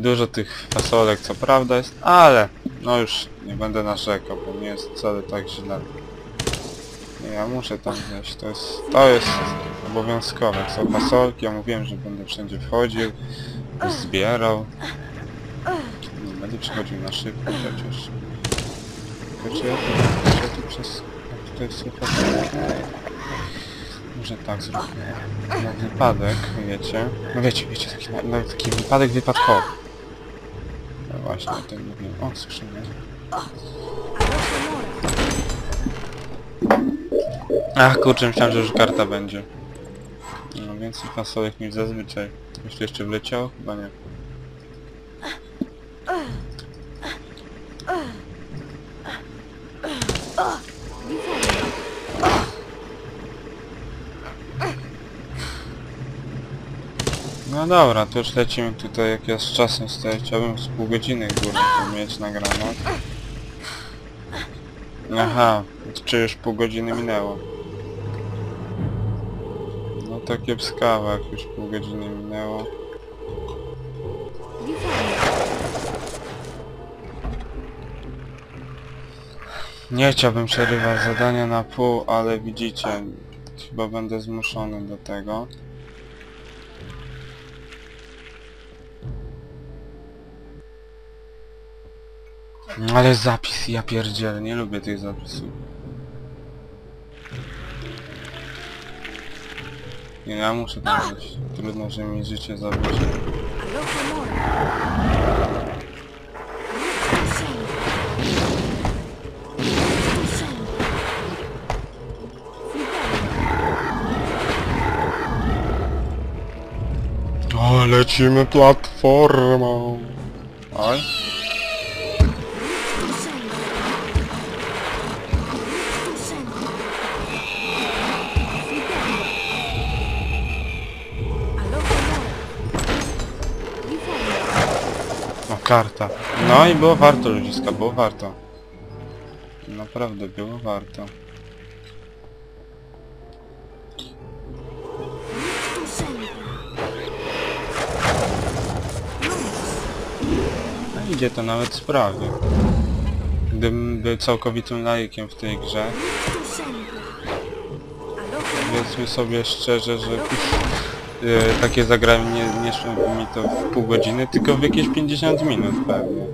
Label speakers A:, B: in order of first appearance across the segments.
A: Dużo tych fasolek co prawda jest, ale no już nie będę narzekał, bo nie jest wcale tak źle. Nie, ja muszę tam wejść, to jest, to jest obowiązkowe. Są fasolki, ja mówiłem, że będę wszędzie wchodził, zbierał. Nie będę przechodził na szybko przecież. Tylko czy ja tu, czy ja tu przez... tutaj są? Może tak zrobimy. Na wypadek, wiecie. No wiecie, wiecie, taki, na, na taki wypadek wypadkowy. No właśnie, o tym mówiłem. O, słyszymy. Ach kurczę, myślałem, że już karta będzie. No więcej fasolek niż zazwyczaj. Jeszcze jeszcze wleciał? Chyba nie. No dobra, to już lecimy tutaj, jak ja z czasem stoję, chciałbym z pół godziny górę tu mieć nagrane. Aha, czy już pół godziny minęło? No to kiepskawa, jak już pół godziny minęło. Nie chciałbym przerywać zadania na pół, ale widzicie, chyba będę zmuszony do tego. Ale zapis, ja pierdzielę, nie lubię tych zapisów. Nie, ja muszę tam. Trudno, że mi życie zabierze. O, lecimy platformą. Oj. Karta. No i było warto ludziska, było warto. Naprawdę było warto. No idzie to nawet sprawnie. Gdybym był całkowitym laikiem w tej grze, powiedzmy sobie szczerze, że yy, takie zagranie nie, nie szło mi to w pół godziny, tylko w jakieś 50 minut pewnie.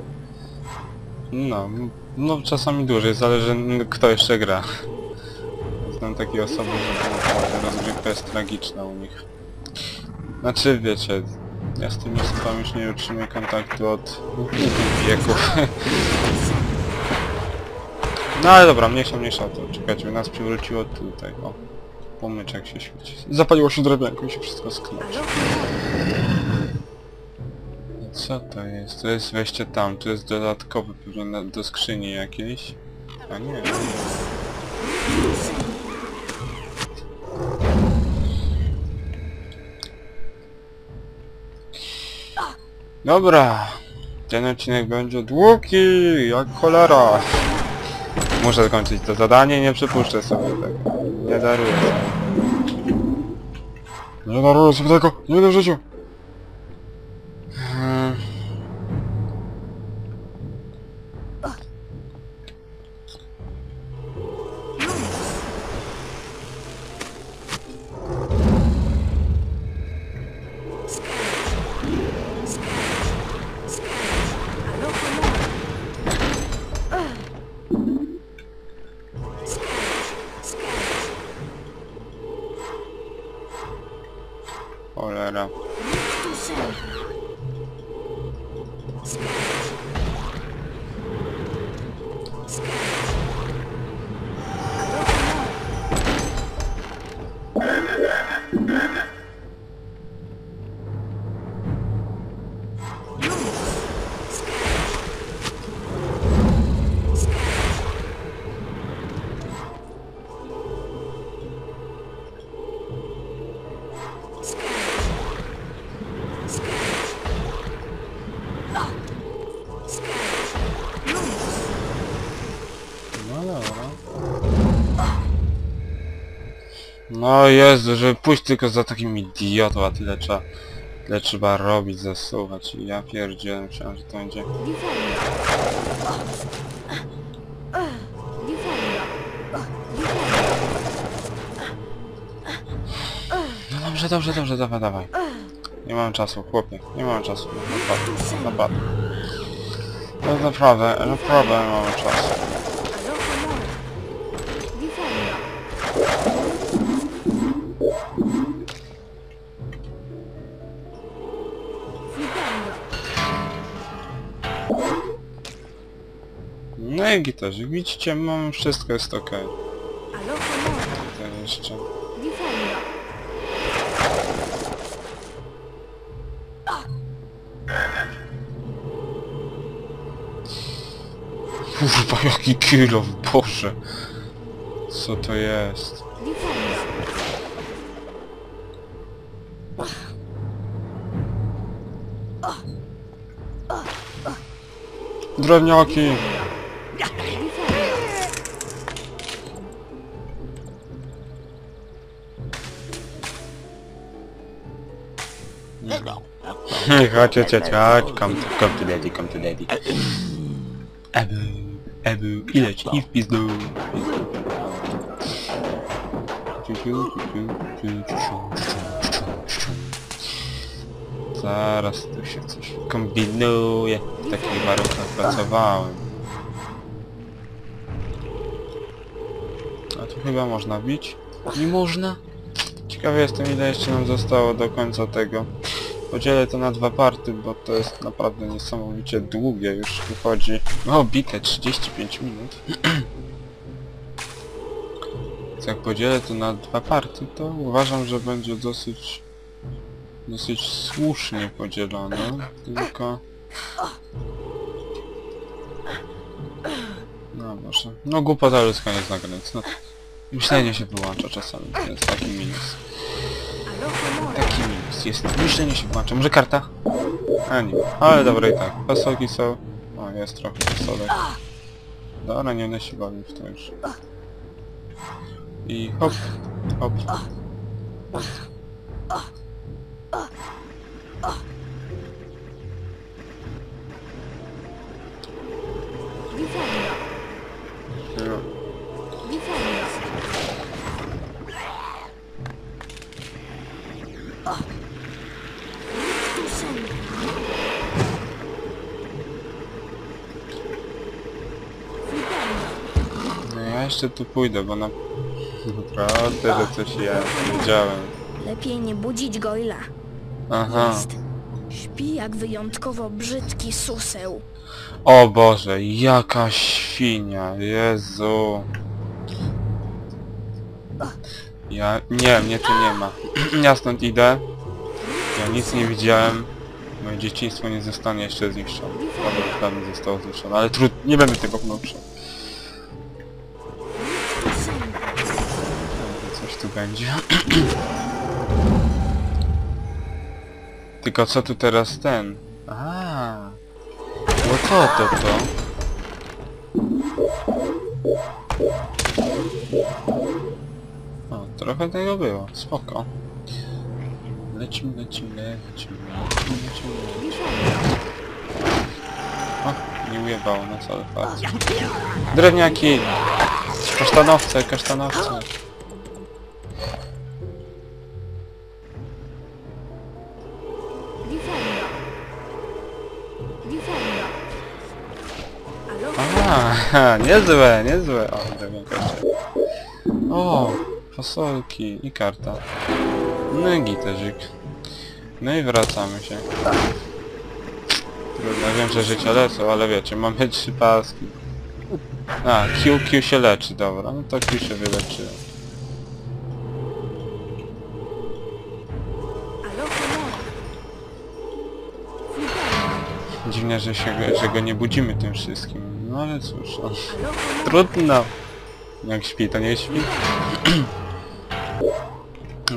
A: No, no czasami dłużej, zależy kto jeszcze gra. Znam takie osoby, że rozgrywka jest tragiczna u nich. Znaczy wiecie, ja z tymi osobami już nie utrzymuję kontaktu od wieków. No ale dobra, mniejsza, mniejsza to. Czekajcie, nas przywróciło tutaj, o. Pomyczek się świeci. Zapaliło się drewienko i się wszystko sknoczy. Co to jest? To jest wejście tam, to jest dodatkowe pewnie na, do skrzyni jakiejś. A nie. Dobra. Ten odcinek będzie długi, jak cholera. Muszę skończyć to zadanie, nie przypuszczę sobie tego. Nie daruję sobie. Nie daruję sobie tego, No No Jezu, żeby pójść tylko za takim idiotą, a tyle trzeba Ile trzeba robić, zasuwać ja pierdzielę, myślałem, że to będzie... No dobrze, dobrze, dobrze, dawaj, dawaj. Nie mam czasu, chłopie, nie mam czasu, naprawdę, naprawdę. No naprawdę, naprawdę nie mam czasu. No i gitarze, widzicie, mam wszystko jest ok. To jeszcze... Kurwa, jaki kilo, Boże! Co to jest? Drewniaki! Chodź, chodź, chodź, chodź, come come to daddy, come to daddy. Ebu, Ebu, ile ci i w. Zaraz tu się coś kombinuje. W takich warunkach pracowałem. A tu chyba można bić? Nie można? Ciekawy jestem ile jeszcze nam zostało do końca tego. Podzielę to na dwa party, bo to jest naprawdę niesamowicie długie już wychodzi. O, bite 35 minut. Jak podzielę to na dwa party, to uważam, że będzie dosyć dosyć słusznie podzielone, tylko... No może. No głupota ludzka zna granic. No, myślenie się wyłącza czasami, to jest taki minus. Minus jest. Myślenie się włącza. Może karta? A nie. Ale dobra i tak. Fasolki są. O, jest trochę fasolek. Dobra, nie będę się bawił w to już. I hop, hop. Jeszcze tu pójdę, bo na... Naprawdę, że coś jest. Wiedziałem.
B: Lepiej nie budzić Goila.
A: Aha.
B: Jest. Śpi jak wyjątkowo brzydki suseł.
A: O Boże, jaka świnia, Jezu. Ja, nie, mnie tu nie ma. ja stąd idę. Ja nic nie widziałem. Moje dzieciństwo nie zostanie jeszcze zniszczone. Dobra, zostało zniszczone, ale trud, nie będę tego wnuczył. Będzie. Tylko co tu teraz ten? A. No co to to? O, trochę tego było, spoko. Lecimy, lecimy, lecimy, lecimy, lecimy. O, nie ujebało nas, ale fakt. Drewniaki! Kasztanowce, kasztanowce.
C: Aloha
A: Aha, niezłe, niezłe. O, drewniaka jeszcze. O, fasolki i karta. No i. No i wracamy się. Trudno, wiem, że życia lecą, ale wiecie, mamy trzy paski. A, Q, się leczy, dobra, no to Q się wyleczyło. Dziwne, że, się, że go nie budzimy tym wszystkim. No ale cóż, no. Trudno. Jak śpi, to nie śpi.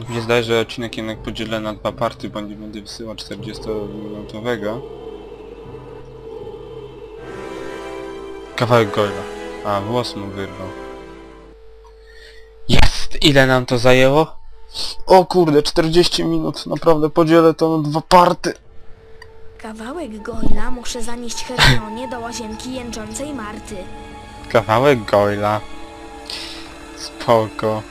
A: Się zdaje, że odcinek jednak podzielę na dwa party, bo nie będę wysyłał 40-minutowego. Kawałek golda. A, włos mu wyrwał. Jest! Ile nam to zajęło? O kurde, 40 minut, naprawdę podzielę to na dwa party.
B: Kawałek Goyla muszę zanieść Hermionie do łazienki jęczącej Marty.
A: Kawałek Goyla. Spoko.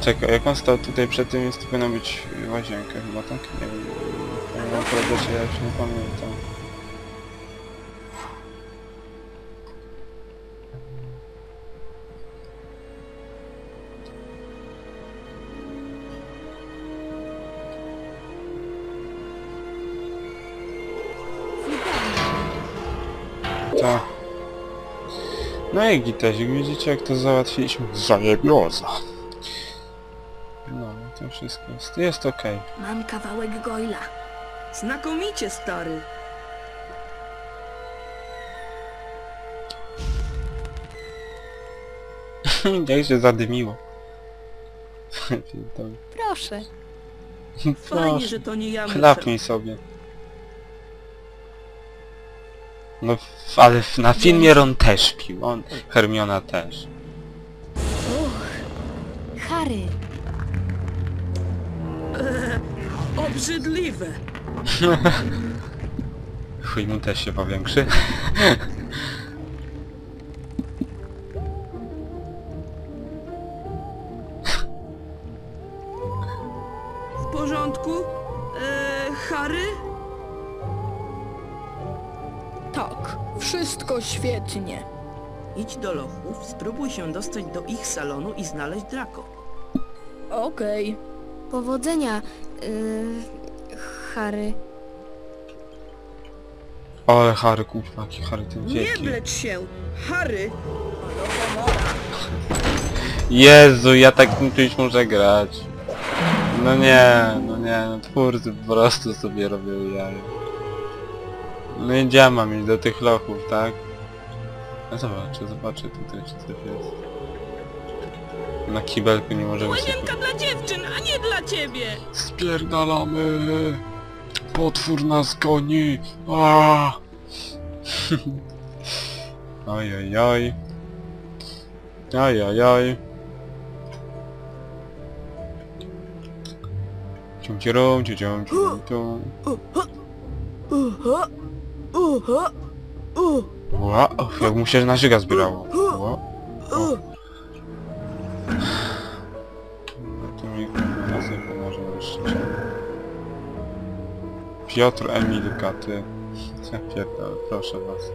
A: Czekaj, jak on stał tutaj przed tym, jest powinna być łazienka chyba, tak? Nie wiem. Ja już nie pamiętam. No i gitesik, widzicie jak to załatwiliśmy? Zajebioza. No, to wszystko jest, jest okej.
B: Mam kawałek Goyla.
D: Znakomicie, stary.
A: Jak się zadymiło.
C: Proszę.
D: Fajnie,
A: Proszę,
D: że to nie ja muszę.
A: Chlapnij sobie. No, f- ale na filmie Ron też pił, on, Hermiona też.
C: Harry.
D: Obrzydliwe.
A: Chuj mu też się powiększy.
D: W porządku? Eee, Harry?
B: Wszystko świetnie.
D: Idź do lochów, spróbuj się dostać do ich salonu i znaleźć Draco.
B: Okej.
C: Powodzenia, yy, Harry.
A: Ale Harry, kurwa, jaki Harry ten
D: Nie
A: wielki.
D: blecz się! Harry!
A: Jezu, ja tak czymś muszę grać. No nie, no nie, no twórcy po prostu sobie robią jaja. No i gdzie mam iść do tych lochów, tak? No zobaczę, zobaczę tutaj czy coś jest. Na kibelku nie możemy sobie...
D: Łazienka dla dziewczyn, a nie dla ciebie!
A: Spierdalamy! Potwór nas goni! Aaaa! oj, oj, oj. Oj, oj, oj. Cium, cium, cium, cium, cium. Ła, jak mu się na żyga zbierało. Ła. To mi. Piotr Emilka, ty. Ja pierdolę, proszę was.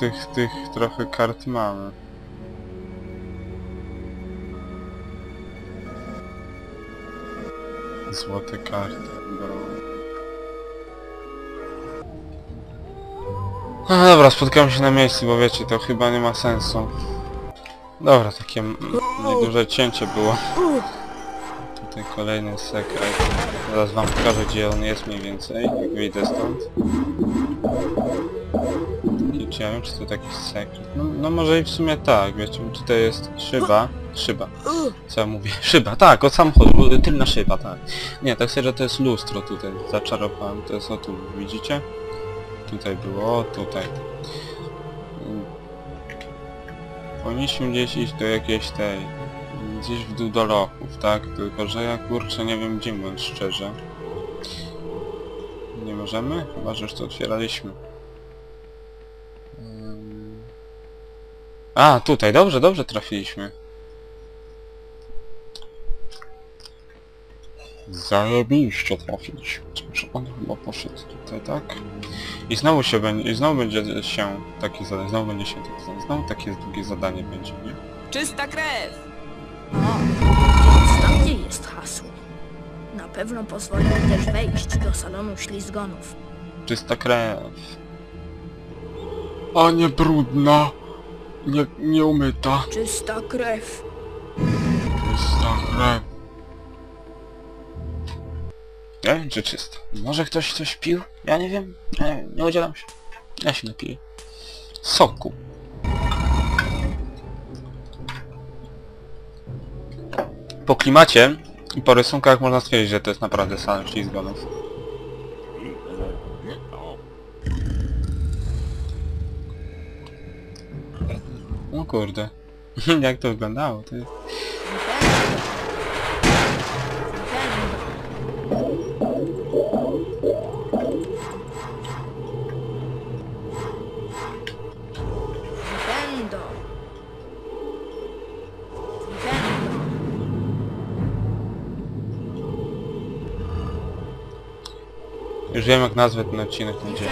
A: Tych, tych trochę kart mamy. Złote karty. Dobra. No dobra, spotkamy się na miejscu, bo wiecie, to chyba nie ma sensu. Dobra, takie nieduże cięcie było. Tutaj kolejny sekret. Zaraz wam pokażę, gdzie on jest mniej więcej, jak wyjdę stąd. Taki, czy to taki sekret? No, no może i w sumie tak, wiecie, tutaj jest szyba. Szyba. Co ja mówię? Szyba, tak, od samochodu, tylna szyba, tak. Nie, tak serio to jest lustro tutaj, zaczarowałem, to jest o tu, widzicie? Tutaj było, o tutaj. Powinniśmy gdzieś iść do jakiejś tej... Gdzieś w dół do lochów, tak? Tylko, że ja kurczę nie wiem gdzie mówiąc szczerze. Nie możemy? Chyba, że już to otwieraliśmy. A, tutaj, dobrze, dobrze trafiliśmy. Zajebiście trafiliśmy. Czy on chyba poszedł tutaj, tak? I znowu się będzie, i znowu będzie się takie zadanie, znowu będzie się takie zadanie, znowu takie długie zadanie będzie, nie?
D: Czysta krew!
B: Więc tam gdzie jest hasło. Na pewno pozwoli mi też wejść do salonu ślizgonów.
A: Czysta krew. A nie brudna. Nie, nie umyta.
B: Czysta krew.
A: Czysta krew. Nie wiem czy czysta. Może ktoś coś pił? Ja nie wiem. Nie, nie udzielam się. Ja się napiję. Soku. po klimacie i po rysunkach można stwierdzić, że to jest naprawdę salon ślizgonów. O kurde. Jak to wyglądało, ty? Już wiem jak nazwę ten odcinek będzie.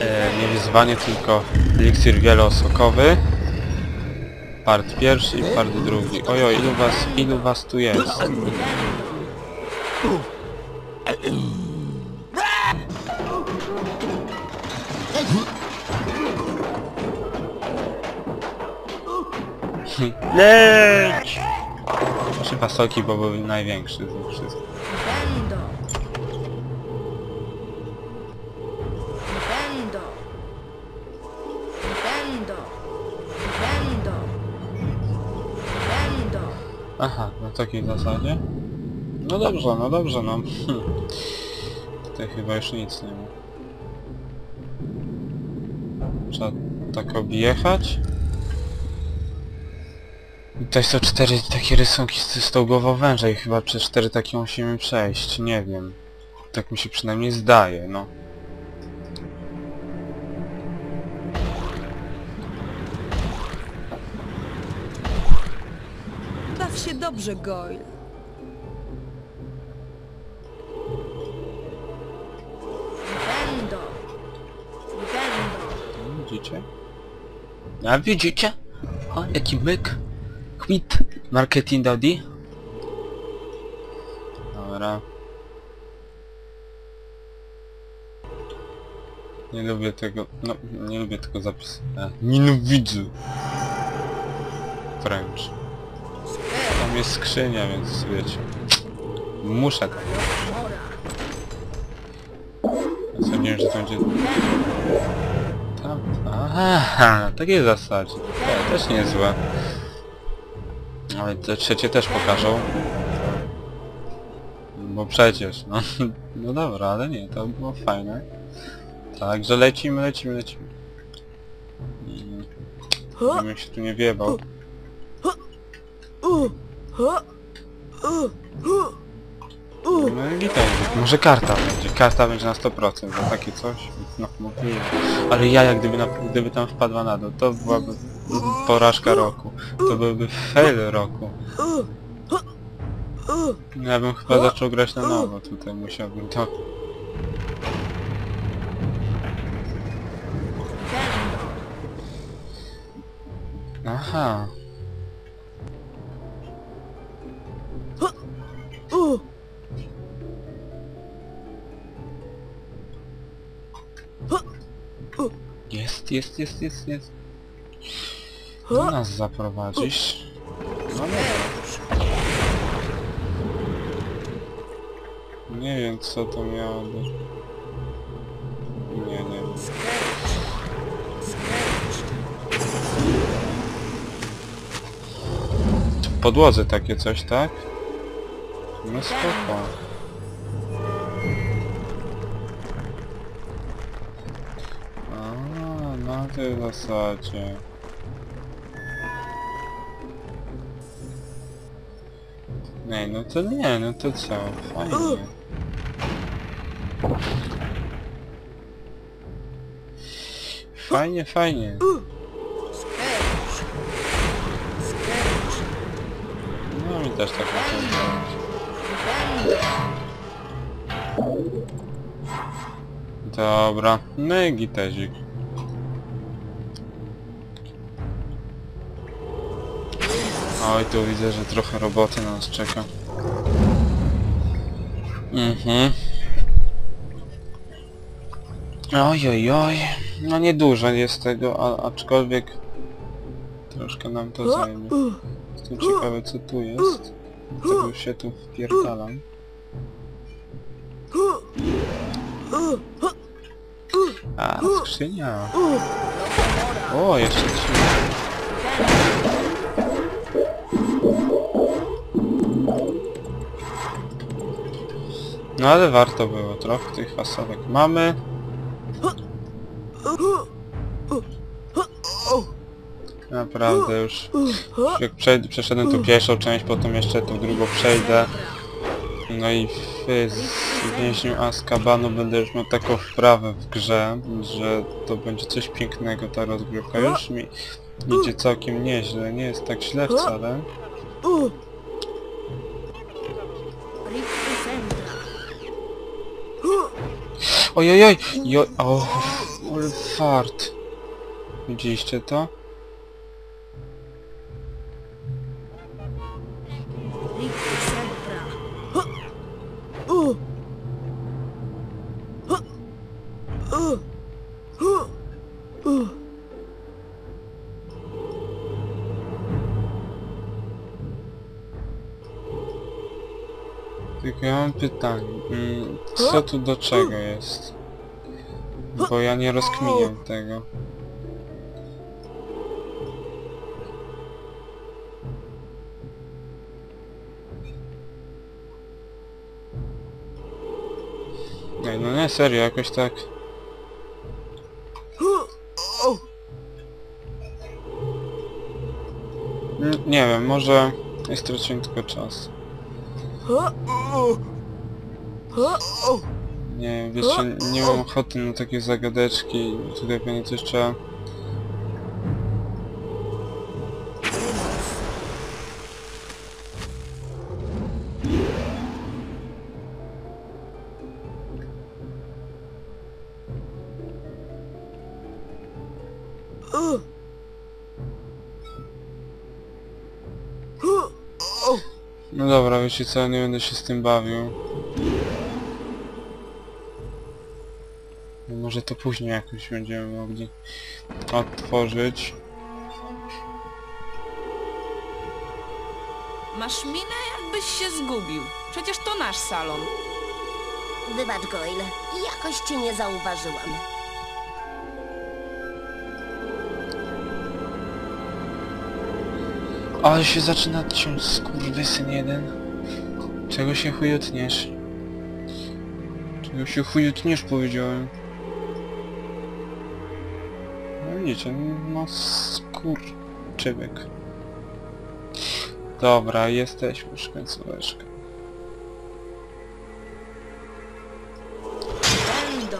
A: E, nie wyzwanie, tylko eliksir wieloosokowy. Part pierwszy i part drugi. Ojo, ilu was, ilu was tu jest? Leć! Trzy pasoki, bo był największy z wszystkich. Aha, na takiej zasadzie? No dobrze, no dobrze, no. Tutaj chyba już nic nie ma. Trzeba tak objechać. I Tutaj są cztery takie rysunki z, głową węża i chyba przez cztery takie musimy przejść, nie wiem. Tak mi się przynajmniej zdaje, no.
E: Dobrze, Goyle.
B: Nintendo. Nintendo.
A: Widzicie? A widzicie? O, jaki myk. Quit marketing Audi. Dobra. Nie lubię tego, no, nie lubię tego zapisu. E, Nienawidzę. Wręcz. Tam jest skrzynia, więc wiecie. Muszę tak. Ja sądziłem, że to będzie... Tam. Aha, na takiej zasadzie. To też niezłe. Ale te trzecie też pokażą. Bo przecież, no. No dobra, ale nie, to było fajne. Także lecimy, lecimy, lecimy. Żebym się tu nie wiebał. No i gitar. Może karta będzie. Karta będzie na 100%, za takie coś. No, mówiłem. Ale ja jak gdyby, na, gdyby tam wpadła na dół, to byłaby porażka roku. To byłby fail roku. Ja bym chyba zaczął grać na nowo tutaj, musiałbym to... Aha. Jest, jest, jest, jest, jest. Do nas zaprowadzisz. No dobra. Nie wiem co to miało być. Nie, nie. Tu w podłodze takie coś, tak? No spoko. Tej zasadzie. Nie, no to nie, no to co? Fajnie. Fajnie, fajnie. No mi też tak to Dobra, no Oj, tu widzę, że trochę roboty na nas czeka. Mhm. Oj, oj, oj. No niedużo jest tego, a, aczkolwiek troszkę nam to zajmie. Jestem ciekawy co tu jest. Tego już się tu wpierdalam. A, skrzynia. O, jeszcze trzy. No ale warto było, trochę tych fasolek mamy. Naprawdę już, jak przeszedłem tu pierwszą część, potem jeszcze tą drugą przejdę. No i w, z więźniu Azkabanu będę już miał taką wprawę w grze, że to będzie coś pięknego ta rozgrywka. Już mi idzie całkiem nieźle, nie jest tak źle wcale. Ojojoj! Jo... O, ale. Widzieliście to? Tylko ja mam pytanie. Co tu do czego jest? Bo ja nie rozkminiam tego. Ej, no nie, serio, jakoś tak... Nie wiem, może... Ja straciłem tylko czas. Nie, wiecie, nie mam ochoty na takie zagadeczki. Tutaj pewnie coś trzeba... No dobra, wiecie co, nie będę się z tym bawił. Może to później jakoś będziemy mogli otworzyć.
E: Masz minę, jakbyś się zgubił. Przecież to nasz salon.
F: Wybacz, Goyle. Jakoś cię nie zauważyłam.
A: Ale się zaczyna ciąć skurwysyn jeden. Czego się chujotniesz? Czego się chujotniesz powiedziałem? Widzicie, no skurczybyk. Dobra, jesteśmy już końcóweczka.
B: Endo.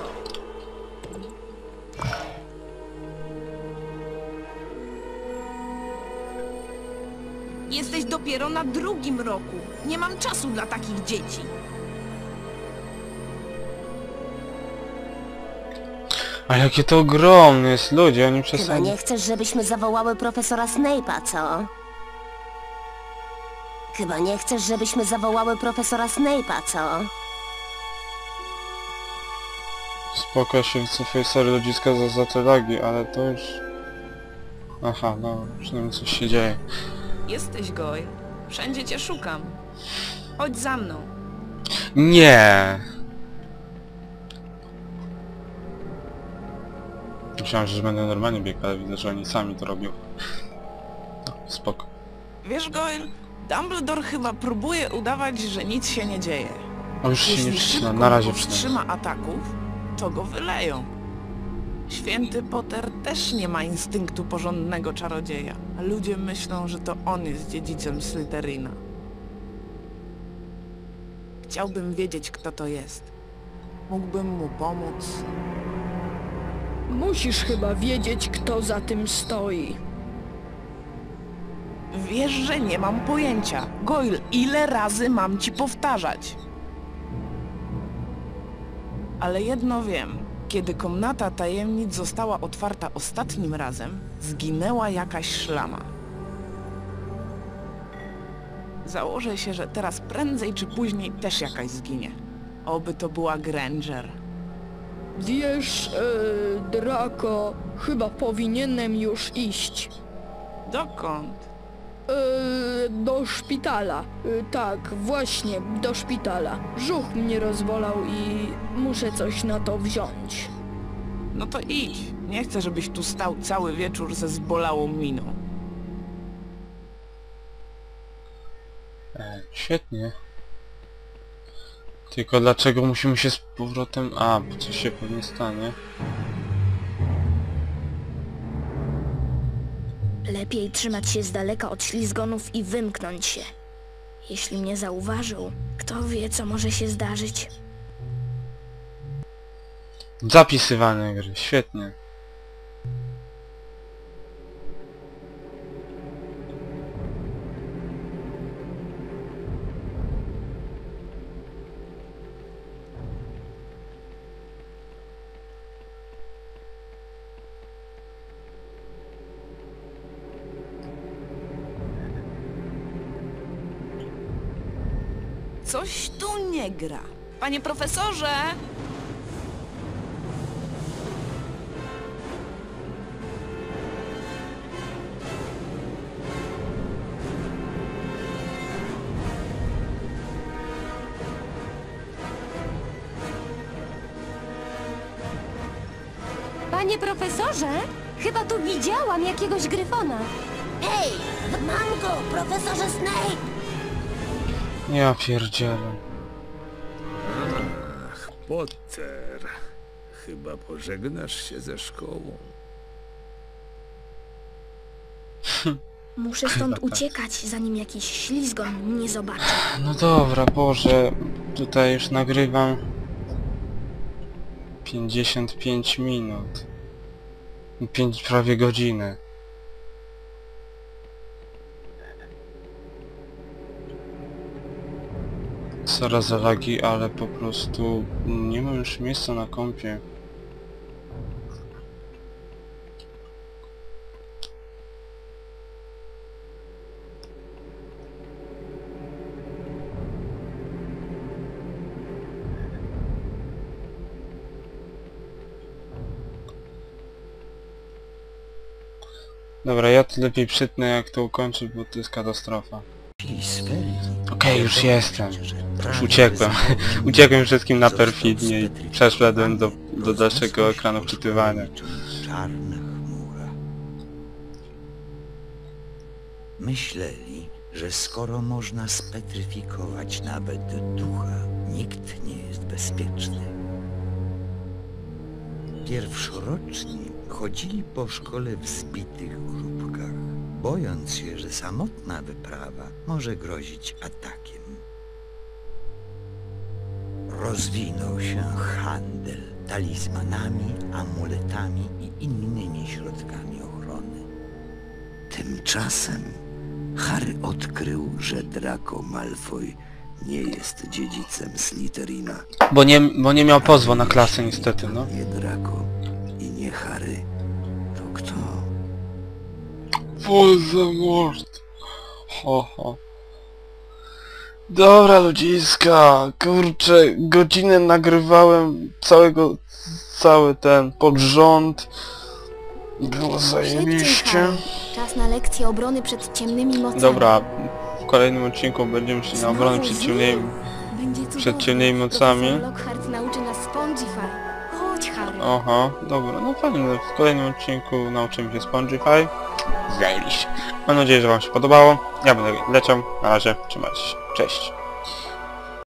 E: Jesteś dopiero na drugim roku. Nie mam czasu dla takich dzieci.
A: A jakie to ogromne jest, ludzie, oni
F: Chyba
A: przesadzi...
F: nie chcesz, żebyśmy zawołały profesora Snape'a, co? Chyba nie chcesz, żebyśmy zawołały profesora Snape'a, co?
A: Spoko, ja się wycofuję, sorry ludziska za, za te lagi, ale to już... Aha, no, przynajmniej coś się dzieje.
E: Jesteś Goy. Wszędzie cię szukam. Chodź za mną.
A: Nie. Myślałem, że będę normalnie biegł, ale widzę, że oni sami to robią. No, spoko.
G: Wiesz, Goyle, Dumbledore chyba próbuje udawać, że nic się nie dzieje.
A: O, już się nie
G: Jeśli
A: przyczyna,
G: szybko
A: na razie przynajmniej.
G: powstrzyma ataków, to go wyleją. Święty Potter też nie ma instynktu porządnego czarodzieja, a ludzie myślą, że to on jest dziedzicem Slytherina. Chciałbym wiedzieć, kto to jest. Mógłbym mu pomóc.
H: Musisz chyba wiedzieć, kto za tym stoi.
G: Wiesz, że nie mam pojęcia. Goyle, ile razy mam ci powtarzać? Ale jedno wiem. Kiedy komnata tajemnic została otwarta ostatnim razem, zginęła jakaś szlama. Założę się, że teraz prędzej czy później też jakaś zginie. Oby to była Granger.
H: Wiesz, e, Draco, chyba powinienem już iść.
G: Dokąd?
H: E, do szpitala. E, tak, właśnie, do szpitala. Brzuch mnie rozwolał i muszę coś na to wziąć.
G: No to idź. Nie chcę, żebyś tu stał cały wieczór ze zbolałą miną.
A: E, świetnie. Tylko dlaczego musimy się z powrotem... A, bo coś się pewnie stanie.
B: Lepiej trzymać się z daleka od ślizgonów i wymknąć się. Jeśli mnie zauważył, kto wie, co może się zdarzyć.
A: Zapisywane gry, świetnie.
E: Nie gra. Panie profesorze!
F: Panie profesorze, chyba tu widziałam jakiegoś gryfona. Ej, mam go, profesorze Snape!
A: Ja pierdzielę.
I: Potter. Chyba pożegnasz się ze szkołą.
B: Muszę stąd uciekać, zanim jakiś ślizgon mnie zobaczy.
A: No dobra, Boże, tutaj już nagrywam 55 minut. 5 prawie godziny. Sorry za lagi, ale po prostu nie mam już miejsca na kompie. Dobra, ja to lepiej przytnę jak to ukończyć, bo to jest katastrofa. Okej, już jestem. Już uciekłem. uciekłem wszystkim na perfidnie i przeszedłem do, do dalszego ekranu wczytywania.
J: Czarna chmura. Myśleli, że skoro można spetryfikować nawet ducha, nikt nie jest bezpieczny. Pierwszoroczni chodzili po szkole w zbitych grupkach, bojąc się, że samotna wyprawa może grozić atakiem. Rozwinął się handel talizmanami, amuletami i innymi środkami ochrony. Tymczasem Harry odkrył, że Draco Malfoy nie jest dziedzicem Slytherina.
A: Bo nie, bo nie miał pozwu na klasę niestety, no.
J: Nie Draco i nie Harry. To kto?
A: Voldemort. Ho, ho. Dobra ludziska, kurczę, godzinę nagrywałem całego, cały ten pod rząd. Było zajebiście.
C: Czas na lekcję obrony przed ciemnymi mocami.
A: Dobra, w kolejnym odcinku będziemy szli na obronę przed ciemnymi, przed ciemnymi mocami.
C: Lockhart nauczy nas Spongify. Chodź, Harry.
A: Aha, dobra, no fajnie, w kolejnym odcinku nauczymy się Spongify. Zajebiście. Mam nadzieję, że wam się podobało. Ja będę leciał. Na razie, trzymajcie się. Cześć.